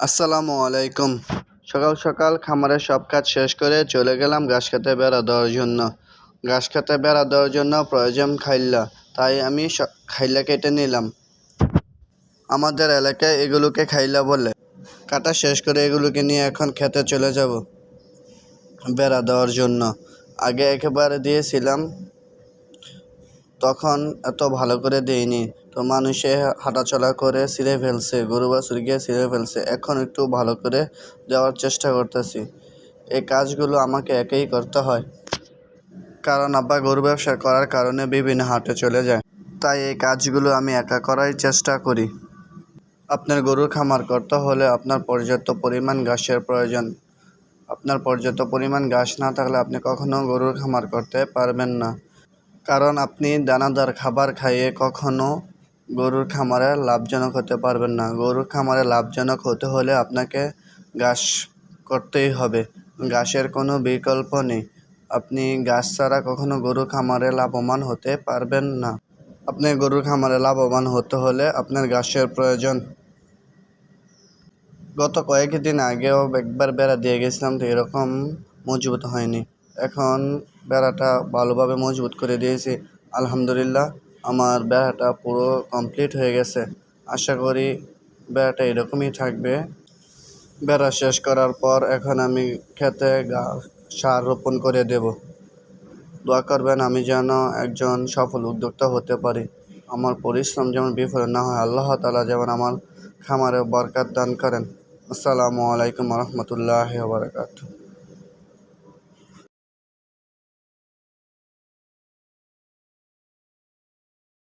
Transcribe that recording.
আসসালামু আলাইকুম। সকাল সকাল খামারের সব কাজ শেষ করে চলে গেলাম ঘাস খেতে বেড়া দেওয়ার জন্য। ঘাস খেতে বেড়া দেওয়ার জন্য প্রয়োজন খাইল্লা, তাই আমি খাইল্লা কেটে নিলাম। আমাদের এলাকায় এগুলোকে খাইলা বলে। কাটা শেষ করে এগুলোকে নিয়ে এখন খেতে চলে যাব। বেড়া দেওয়ার জন্য। আগে একেবারে দিয়েছিলাম তখন এত ভালো করে দেয়নি। তো মানুষে হাঁটাচলা করে ছিঁড়ে ফেলছে, গরু বাছুর গিয়ে ছিঁড়ে ফেলছে। এখন একটু ভালো করে দেওয়ার চেষ্টা করতেছি। এই কাজগুলো আমাকে একাই করতে হয়। কারণ আব্বা গরু ব্যবসা করার কারণে বিভিন্ন হাটে চলে যায়। তাই এই কাজগুলো আমি একা করাই চেষ্টা করি। আপনার গরুর খামার করতে হলে আপনার পর্যাপ্ত পরিমাণ ঘাসের প্রয়োজন। আপনার পর্যাপ্ত পরিমাণ ঘাস না থাকলে আপনি কখনো গরুর খামার করতে পারবেন না। কারণ আপনি দানাদার খাবার খাইয়ে কখনো গরুর খামারে লাভজনক হতে পারবেন না। গরুর খামারে লাভজনক হতে হলে আপনাকে ঘাস করতেই হবে। ঘাসের কোনো বিকল্প নেই। আপনি ঘাস ছাড়া কখনো গরুর খামারে লাভবান হতে পারবেন না। আপনি গরুর খামারে লাভবান হতে হলে আপনার ঘাসের প্রয়োজন। গত কয়েকদিন আগেও একবার বেড়া দিয়ে গেছিলাম, তো এরকম মজবুত হয়নি। এখন বেড়াটা ভালোভাবে মজবুত করে দিয়েছি। আলহামদুলিল্লাহ, আমার বেড়াটা পুরো কমপ্লিট হয়ে গেছে। আশা করি বেড়াটা এরকমই থাকবে। বেড়া শেষ করার পর এখন আমি খেতে গা- সার রোপণ করে দেব। দোয়া করবেন আমি যেন একজন সফল উদ্যোক্তা হতে পারি। আমার পরিশ্রম যেমন বিফল না হয়, আল্লাহ তালা যেমন আমার খামারে বরকাত দান করেন। আসসালামু আলাইকুম রহমতুল্লাহ বারকাত